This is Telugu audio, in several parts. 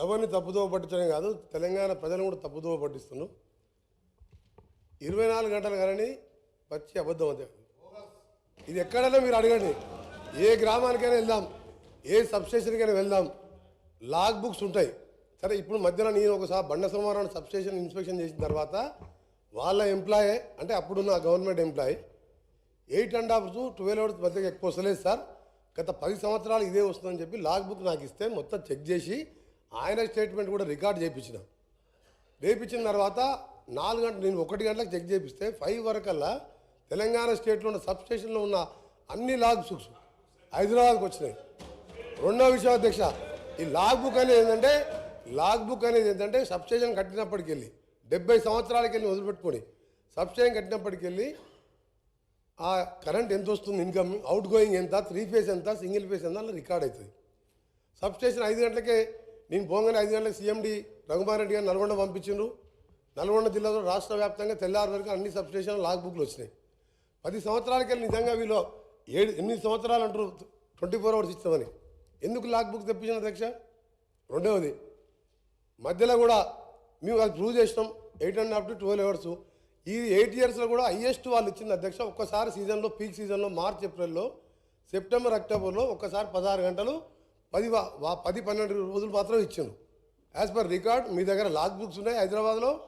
సభని తప్పుదోవ పట్టించడం కాదు. తెలంగాణ ప్రజలను కూడా తప్పుదోవ పట్టిస్తున్నాం ఇరవై నాలుగు గంటలు కానీ వచ్చి అబద్ధం అంతే. ఇది ఎక్కడైనా మీరు అడగండి. ఏ గ్రామానికైనా వెళ్దాం. ఏ సబ్స్టేషన్కైనా వెళ్దాం. లాగ్ బుక్స్ ఉంటాయి. సరే ఇప్పుడు మధ్యలో నేను ఒకసారి బండ సోమవారం సబ్స్టేషన్ ఇన్స్పెక్షన్ చేసిన తర్వాత వాళ్ళ ఎంప్లాయే అంటే అప్పుడున్న government employee eight and half to twelve hours మధ్యకి ఎక్కువ వస్తలేదు సార్. గత పది సంవత్సరాలు ఇదే వస్తుందని చెప్పి లాగ్ బుక్ నాకు ఇస్తే మొత్తం చెక్ చేసి ఆయన స్టేట్మెంట్ కూడా రికార్డ్ చేయించిన చేయించిన తర్వాత నాలుగు గంటలు నేను ఒకటి గంటలకు చెక్ చేపిస్తే ఫైవ్ వరకల్లా తెలంగాణ స్టేట్లో ఉన్న సబ్ స్టేషన్లో ఉన్న అన్ని లాగ్ బుక్స్ హైదరాబాద్కి వచ్చినాయి. రెండో విషయం అధ్యక్ష ఈ లాగ్ బుక్ అనేది ఏంటంటే లాగ్ బుక్ అనేది ఏంటంటే సబ్ స్టేషన్ కట్టినప్పటికి వెళ్ళి డెబ్బై సంవత్సరాలకి వెళ్ళి వదిలిపెట్టుకొని సబ్ స్టేషన్ కట్టినప్పటికి వెళ్ళి ఆ కరెంట్ ఎంత వస్తుంది ఇన్కమ్ అవుట్ గోయింగ్ ఎంత త్రీ ఫేస్ ఎంత సింగిల్ ఫేస్ ఎంత అలా రికార్డ్ అవుతుంది. సబ్ స్టేషన్ ఐదు గంటలకే నేను పోగానే ఐదు గంటలకు సీఎండి రఘుమారెడ్డి గారు నల్గొండ పంపించిండ్రు. నల్గొండ జిల్లాలో రాష్ట్ర వ్యాప్తంగా తెల్లారి వరకు అన్ని సబ్ స్టేషన్ లాగ్ బుక్లు వచ్చినాయి. పది సంవత్సరాలకెళ్ళి నిజంగా వీళ్ళు ఏడు ఎనిమిది సంవత్సరాలు అంటారు ట్వంటీ ఫోర్ అవర్స్ ఇస్తామని. ఎందుకు లాగ్ బుక్ తెప్పించిన అధ్యక్ష? రెండవది మధ్యలో కూడా మేము అది ప్రూవ్ చేసినాం eight and half to twelve hours ఈ ఎయిట్ ఇయర్స్లో కూడా హయ్యెస్ట్ వాళ్ళు ఇచ్చింది అధ్యక్ష ఒక్కసారి సీజన్లో పీక్ సీజన్లో మార్చ్ ఏప్రిల్లో సెప్టెంబర్ అక్టోబర్లో ఒక్కసారి పదహారు గంటలు పది వా- పది పన్నెండు రోజులు మాత్రం ఇచ్చాను యాజ్ పర్ రికార్డ్ మీ దగ్గర లాగ్ బుక్స్ ఉన్నాయి హైదరాబాద్లో.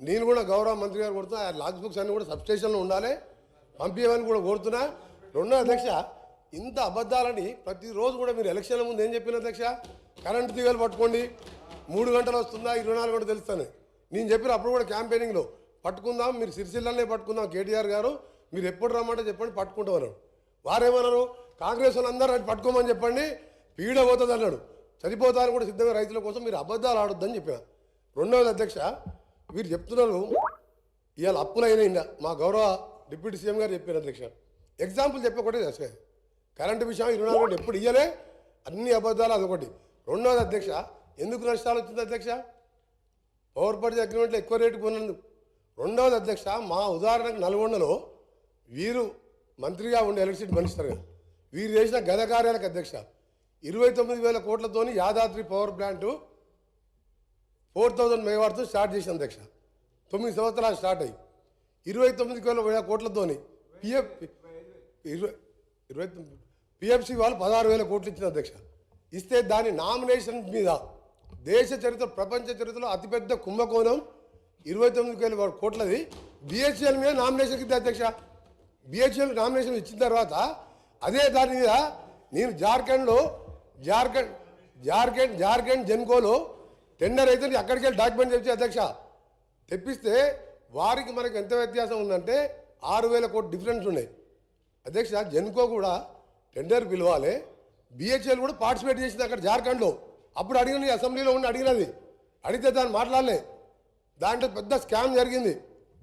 నేను కూడా గౌరవ మంత్రి గారు కొడుతున్నా ఆ లాగ్ బుక్స్ అన్నీ కూడా సబ్స్టేషన్లో ఉండాలి. పంపించమని కూడా కోరుతున్నా. రెండో అధ్యక్ష ఇంత అబద్ధాలని ప్రతిరోజు కూడా మీరు ఎలక్షన్ల ముందు ఏం చెప్పిన అధ్యక్ష? కరెంటు తీగలు పట్టుకోండి. మూడు గంటలు వస్తుందా? ఇరవై నాలుగు గంటలు తెలుస్తాను. నేను చెప్పిన అప్పుడు కూడా క్యాంపెయినింగ్లో పట్టుకుందాం మీరు సిరిసిల్లనే పట్టుకుందాం కేటీఆర్ గారు. మీరు ఎప్పుడు రమ్మంటే చెప్పండి పట్టుకుంటామన్నారు వారేమన్నారు? కాంగ్రెస్ వాళ్ళందరూ అది పట్టుకోమని చెప్పండి. పీడ పోతుంది అన్నాడు. చనిపోతారు కూడా సిద్ధంగా రైతుల కోసం మీరు అబద్ధాలు ఆడొద్దని చెప్పిన రెండవది అధ్యక్ష వీరు చెప్తున్నారు ఇవాళ అప్పులైన మా గౌరవ డిప్యూటీ సీఎం గారు చెప్పారు అధ్యక్ష. ఎగ్జాంపుల్ చెప్పి ఒకటే కరెంటు విషయం ఇరవై నాలుగు ఎప్పుడు ఇయ్యలే అన్ని అబద్ధాలు అదొకటి రెండవది అధ్యక్ష ఎందుకు నష్టాలు వచ్చింది అధ్యక్ష? పవర్ పర్చేజ్ అగ్రిమెంట్లో ఎక్కువ రేటు కొన్నందుకు. రెండవది అధ్యక్ష మా ఉదాహరణకు నల్గొండలో వీరు మంత్రిగా ఉండే ఎలక్ట్రిసిటీ మినిస్టర్గా వీరు చేసిన గత కార్యాలకు అధ్యక్ష ఇరవై తొమ్మిది వేల కోట్లతోని Yadadri power plant four thousand మెగావాట్తో start చేసిన అధ్యక్ష. తొమ్మిది సంవత్సరాలు స్టార్ట్ అయ్యి. ఇరవై తొమ్మిది వేల వేల కోట్లతోని పిఎఫ్ ఇరవై ఇరవై తొమ్మిది పిఎఫ్సి వాళ్ళు పదహారు వేల కోట్లు ఇచ్చిన అధ్యక్ష. ఇస్తే దాని నామినేషన్ మీద దేశ చరిత్ర ప్రపంచ చరిత్రలో అతిపెద్ద కుంభకోణం ఇరవై తొమ్మిది వేల కోట్లది. బిహెచ్ఎల్ మీద నామినేషన్ ఇద్ది అధ్యక్ష? బిహెచ్ఎల్ నామినేషన్ ఇచ్చిన తర్వాత అదే దాని మీద నేను జార్ఖండ్లో జార్ఖండ్ జార్ఖండ్ జార్ఖండ్ జెన్కోలో టెండర్ అయితే అక్కడికి వెళ్ళి డాక్యుమెంట్ తెచ్చి అధ్యక్ష తెప్పిస్తే వారికి మనకు ఎంత వ్యత్యాసం ఉందంటే ఆరు వేల కోట్లు డిఫరెన్స్ ఉన్నాయి. అధ్యక్ష జెన్కో కూడా టెండర్ పిలవాలి. బిహెచ్ఎల్ కూడా పార్టిసిపేట్ చేసింది అక్కడ జార్ఖండ్లో. అప్పుడు అడిగిన అసెంబ్లీలో ఉండి అడిగినది. అడిగితే దాన్ని మాట్లాడలే. దాంట్లో పెద్ద స్కామ్ జరిగింది.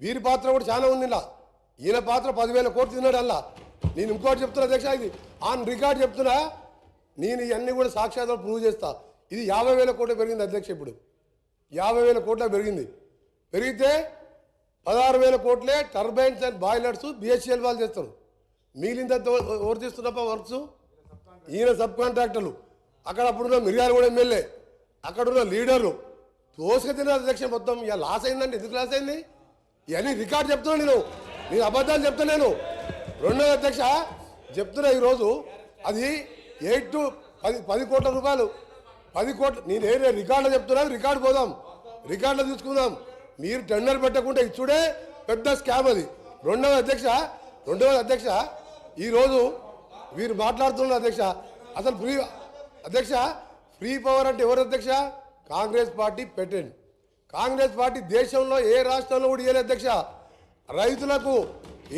వీరి పాత్ర కూడా చాలా ఉంది ఇలా ఈయన పాత్ర పదివేల కోట్లు తిన్నాడు అలా నేను ఇంకోటి చెప్తున్నా అధ్యక్ష ఇది ఆన్ రికార్డ్ చెప్తున్నా. నేను ఇవన్నీ కూడా సాక్షాత్తుగా ప్రూవ్ చేస్తా. ఇది యాభై వేల కోట్లు పెరిగింది అధ్యక్ష ఇప్పుడు. యాభై వేల కోట్ల పెరిగింది. పెరిగితే పదహారు వేల కోట్లే టర్బైన్స్ అండ్ బాయిలర్స్ బిహెచ్ఎల్ వాళ్ళు చేస్తారు. మిగిలిన ఎవరు చేస్తున్నప్ప వర్క్స్? ఈయన సబ్ కాంట్రాక్టర్లు. అక్కడ అప్పుడున్న మిర్యాల కూడా ఎమ్మెల్యే. అక్కడ ఉన్న లీడర్లు. తోసుక తిన్న అధ్యక్ష మొత్తం. ఇక లాస్ అయిందండి. ఎందుకు లాస్ అయింది? ఇవన్నీ రికార్డు చెప్తున్నా నేను. నేను అబద్ధాలు చెప్తలేను రెండో అధ్యక్ష చెప్తున్నా ఈరోజు అది ఎయిట్ టు పది పది కోట్ల రూపాయలు. పది కోట్లు నేను ఏ రికార్డులో చెప్తున్నాను రికార్డు పోదాం. రికార్డులో తీసుకుందాం. మీరు టెండర్ పెట్టకుండా ఇచ్చుడే పెద్ద స్కామ్ అది. రెండవ అధ్యక్ష రెండవ అధ్యక్ష ఈరోజు వీరు మాట్లాడుతున్న అధ్యక్ష అసలు ఫ్రీ అధ్యక్ష ఫ్రీ పవర్ అంటే ఎవరు అధ్యక్ష? కాంగ్రెస్ పార్టీ పెట్టండి. కాంగ్రెస్ పార్టీ దేశంలో ఏ రాష్ట్రంలో కూడా ఇయ్యలేదు అధ్యక్ష. రైతులకు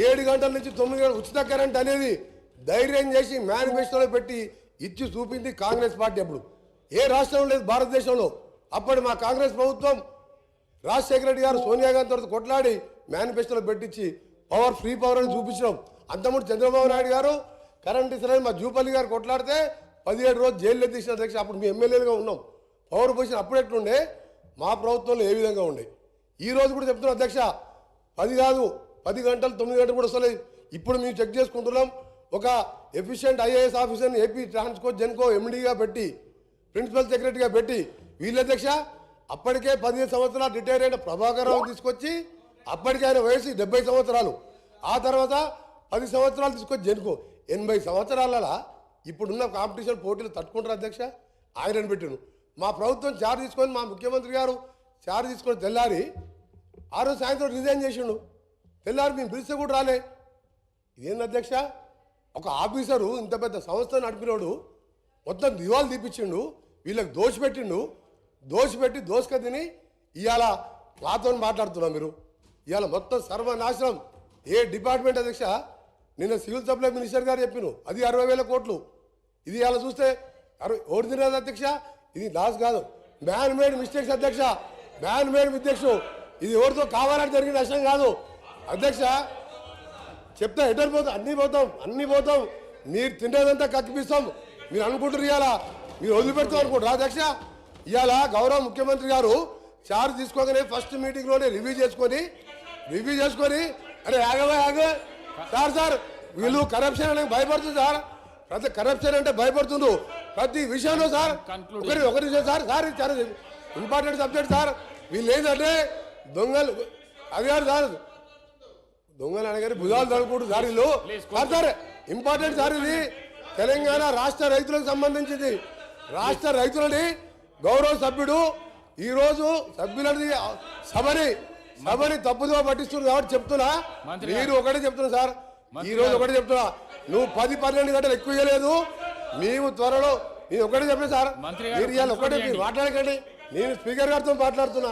ఏడు గంటల నుంచి తొమ్మిది గంటల ఉచిత కరెంట్ అనేది ధైర్యం చేసి మేనిఫెస్టోలో పెట్టి ఇచ్చి చూపింది కాంగ్రెస్ పార్టీ అప్పుడు. ఏ రాష్ట్రంలో లేదు భారతదేశంలో. అప్పటి మా కాంగ్రెస్ ప్రభుత్వం రాజశేఖర రెడ్డి గారు సోనియా గాంధీ తర్వాత కొట్లాడి మేనిఫెస్టోలో పెట్టించి పవర్ ఫ్రీ పవర్ అని చూపించినాం. అంతకుముందు చంద్రబాబు నాయుడు గారు కరెంట్ ఇస్తారని మా జూపల్లి గారు కొట్లాడితే పదిహేడు రోజు జైల్లో తీసిన అధ్యక్ష అప్పుడు మీ ఎమ్మెల్యేలుగా ఉన్నాం. పవర్ పొజిషన్ అప్పుడు ఎట్లుండే మా ప్రభుత్వంలో ఏ విధంగా ఉండే. ఈ రోజు కూడా చెప్తున్నాం అధ్యక్ష పది కాదు పది గంటలు తొమ్మిది గంటలు కూడా వస్తలేదు. ఇప్పుడు మేము చెక్ చేసుకుంటున్నాం ఒక ఎఫిషియెంట్ ఐఏఎస్ ఆఫీసర్ని ఏపీ ట్రాన్స్కో జెన్కో ఎండీగా పెట్టి ప్రిన్సిపల్ సెక్రటరీగా పెట్టి వీళ్ళ అధ్యక్ష అప్పటికే పదిహేను సంవత్సరాలు రిటైర్ అయిన ప్రభాకర్ రావు తీసుకొచ్చి అప్పటికే ఆయన వయసు డెబ్బై సంవత్సరాలు. ఆ తర్వాత పది సంవత్సరాలు తీసుకొచ్చి జెన్కో ఎనభై సంవత్సరాలలో ఇప్పుడున్న కాంపిటీషన్ పోటీలు తట్టుకుంటారు అధ్యక్ష? ఆయనను పెట్టిను. మా ప్రభుత్వం చార్జ్ తీసుకొని మా ముఖ్యమంత్రి గారు చార్జ్ తీసుకొని తెల్లారి ఆ రోజు సాయంత్రం రిజైన్ చేసిండు. తెల్లారి మేము పిలిస్తే కూడా రాలే. ఇదేంది అధ్యక్ష? ఒక ఆఫీసరు ఇంత పెద్ద సంస్థ నడిపినోడు మొత్తం దివాలు తీపిచ్చిండు వీళ్ళకి దోషపెట్టిండు దోషపెట్టి దోషక తిని ఇవాళ నాతో మాట్లాడుతున్నాం మీరు. ఇవాళ మొత్తం సర్వనాశనం. ఏ డిపార్ట్మెంట్ అధ్యక్ష? నిన్న సివిల్ సప్లై మినిస్టర్ గారు చెప్పిను అది అరవై వేల కోట్లు. ఇది ఇవాళ చూస్తే అరవై ఓడి తినేది అధ్యక్ష? ఇది లాస్ కాదు. మ్యాన్ మేడ్ మిస్టేక్స్ అధ్యక్ష. Man made mistakes. ఇది ఎవరితో కావాలని జరిగిన నష్టం కాదు. అధ్యక్ష చెప్తా ఎటర్ పోతాం అన్ని పోతాం అన్ని పోతాం మీరు తినేదంతా కక్కిపిస్తాం మీరు అనుకుంటారు ఇవాళ మీరు వదిలిపెడతాం అనుకుంటారు అధ్యక్ష ఇవాళ గౌరవ ముఖ్యమంత్రి గారు చార్జ్ తీసుకోగానే ఫస్ట్ మీటింగ్లోనే రివ్యూ చేసుకొని రివ్యూ చేసుకొని అరే ఆగవా ఆగ. సార్ సార్ వీళ్ళు కరప్షన్ అనే భయపడుతుంది సార్. ప్రతి కరప్షన్ అంటే భయపడుతుండ్రు. ప్రతి విషయంలో సార్ ఒకరి ఒకరి విషయం సార్ సార్ చాలా ఇంపార్టెంట్ సబ్జెక్ట్ సార్. వీళ్ళు ఏంటంటే దొంగలు. అది కాదు సార్ దొంగలు అనగానే భుజాలు తడుపుకుంటూ సార్ వీళ్ళు Please, సార్ ఇంపార్టెంట్ సార్ ఇది. తెలంగాణ రాష్ట్ర రైతులకు సంబంధించింది. రాష్ట్ర రైతులని గౌరవ సభ్యుడు ఈ రోజు సభ్యులని సభని సభని తప్పుదో పట్టిస్తున్నారు కాబట్టి చెప్తున్నా. మీరు ఒకటే చెప్తున్నా సార్. ఈ రోజు. ఒకటే చెప్తున్నా. నువ్వు పది పన్నెండు గంటలు ఎక్కువ ఇవ్వలేదు మేము త్వరలో నేను ఒకటే చెప్పాను సార్. మీరు ఇవాళ ఒకటే మీరు. మాట్లాడకండి. నేను స్పీకర్ గారితో మాట్లాడుతున్నా.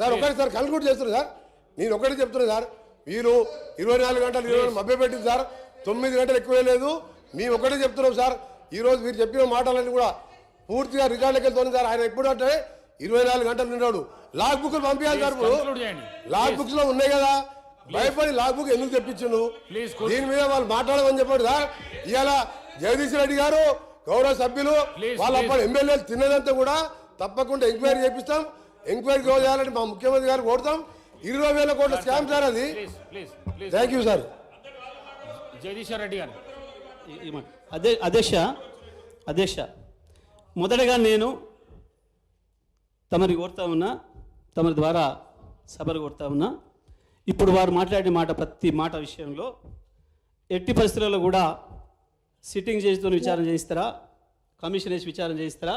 సార్ ఒకటి సార్ కన్క్లూడ్ చేస్తున్నా సార్. నేను ఒకటి చెప్తున్నా సార్. మీరు ఇరవై నాలుగు గంటలు ఇరవై మభ్య పెట్టింది సార్. తొమ్మిది గంటలు ఎక్కువ లేదు. మేము ఒకటే చెప్తున్నాం సార్. ఈ రోజు మీరు చెప్పిన మాటలన్నీ కూడా పూర్తిగా రికార్డులకి వెళ్తుంది సార్. ఆయన ఎప్పుడు అంటే ఇరవై నాలుగు గంటలు నిన్నాడు లాగ్ బుక్లు పంపించాలి సార్. లాగ్ బుక్స్లో ఉన్నాయి కదా. భయపడి లాగ్ బుక్ ఎందుకు cool. దీని మీద వాళ్ళు మాట్లాడమని చెప్పాడు సార్. ఇవాళ జగదీష్ రెడ్డి గారు గౌరవ సభ్యులు వాళ్ళ. అప్పుడు ఎమ్మెల్యేలు తిన్నదంతా కూడా తప్పకుండా ఎంక్వైరీ చేపిస్తాం. ఎంక్వైరీ చేయాలని మా ముఖ్యమంత్రి గారు కోరుతాం. ఇరవై వేల కోట్ల స్కామ్ సార్. అది. Please please please thank you sir Jagadishwar Reddy garu. అదే అధ్యక్ష అధ్యక్ష మొదటగా నేను తమరి కోరుతా ఉన్నా తమరి ద్వారా సభలు కోరుతా ఉన్నా ఇప్పుడు వారు మాట్లాడిన మాట ప్రతి మాట విషయంలో ఎట్టి పరిస్థితుల్లో కూడా సిట్టింగ్ జడ్జితో విచారణ చేయిస్తారా? కమిషన్ వేసి విచారణ చేయిస్తారా?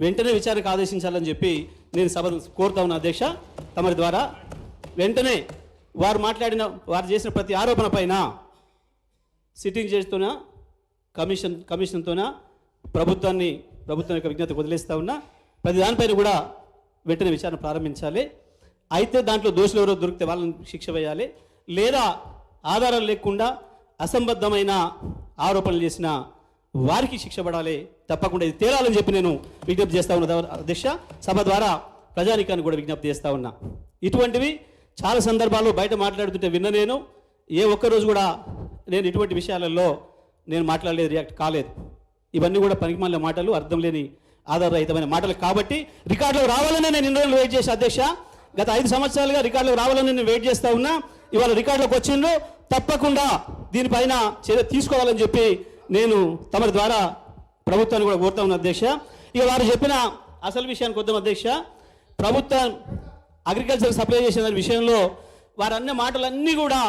వెంటనే విచారణకు ఆదేశించాలని చెప్పి నేను సభను కోరుతా ఉన్నా అధ్యక్ష. తమరి ద్వారా వెంటనే వారు మాట్లాడిన వారు చేసిన ప్రతి ఆరోపణ పైన సిట్టింగ్ జడ్జితోన కమిషన్ కమిషన్తోన ప్రభుత్వాన్ని ప్రభుత్వం యొక్క విజ్ఞత వదిలేస్తూ ఉన్నా ప్రతి దానిపైన కూడా వెంటనే విచారణ ప్రారంభించాలి. అయితే దాంట్లో దోషులు ఎవరో దొరికితే వాళ్ళని శిక్ష వేయాలి. లేదా ఆధారాలు లేకుండా అసంబద్ధమైన ఆరోపణలు చేసిన వారికి శిక్ష పడాలి. తప్పకుండా ఇది తేలాలని చెప్పి నేను విజ్ఞప్తి చేస్తా ఉన్న. అధ్యక్ష సభ ద్వారా ప్రజానికాన్ని కూడా విజ్ఞప్తి చేస్తా ఉన్నా. ఇటువంటివి చాలా సందర్భాల్లో బయట మాట్లాడుతుంటే విన్న నేను ఏ ఒక్కరోజు కూడా నేను ఇటువంటి విషయాలలో నేను మాట్లాడలేదు రియాక్ట్ కాలేదు. ఇవన్నీ కూడా పనికిమాలిన మాటలు అర్థం లేని ఆధారరహితమైన మాటలు కాబట్టి రికార్డులో రావాలని నేను ఇన్ని రోజులు వెయిట్ చేసి అధ్యక్ష. గత ఐదు సంవత్సరాలుగా రికార్డులో రావాలని నేను వెయిట్ చేస్తా ఉన్నా. ఇవాళ రికార్డులోకి వచ్చిండ్రు. తప్పకుండా దీనిపైన చర్య తీసుకోవాలని చెప్పి నేను తమరి ద్వారా ప్రభుత్వాన్ని కూడా కోరుతా ఉన్న అధ్యక్ష. ఇక వారు చెప్పిన అసలు విషయానికి వద్దాం అధ్యక్ష. ప్రభుత్వం అగ్రికల్చర్ సప్లై చేసిన విషయంలో వారు అన్న మాటలన్నీ కూడా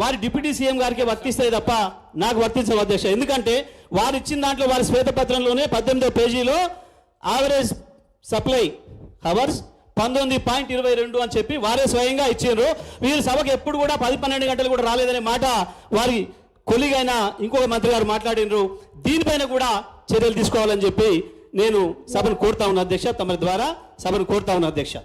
వారి డిప్యూటీ సీఎం గారికి వర్తిస్తాయి తప్ప నాకు వర్తించవు అధ్యక్ష. ఎందుకంటే వారు ఇచ్చిన దాంట్లో వారి శ్వేతపత్రంలోనే పద్దెనిమిదో పేజీలో ఆవరేజ్ సప్లై హవర్స్ పంతొమ్మిది పాయింట్ ఇరవై రెండు అని చెప్పి వారే స్వయంగా ఇచ్చారు. వీరు సభకు ఎప్పుడు కూడా పది పన్నెండు గంటలు కూడా రాలేదనే మాట వారి కొలిగైన ఇంకొక మంత్రి గారు మాట్లాడినరు. దీనిపైన కూడా చర్యలు తీసుకోవాలని చెప్పి నేను సభను కోరుతా ఉన్నా అధ్యక్ష. తమ ద్వారా సభను కోరుతా ఉన్నా అధ్యక్ష.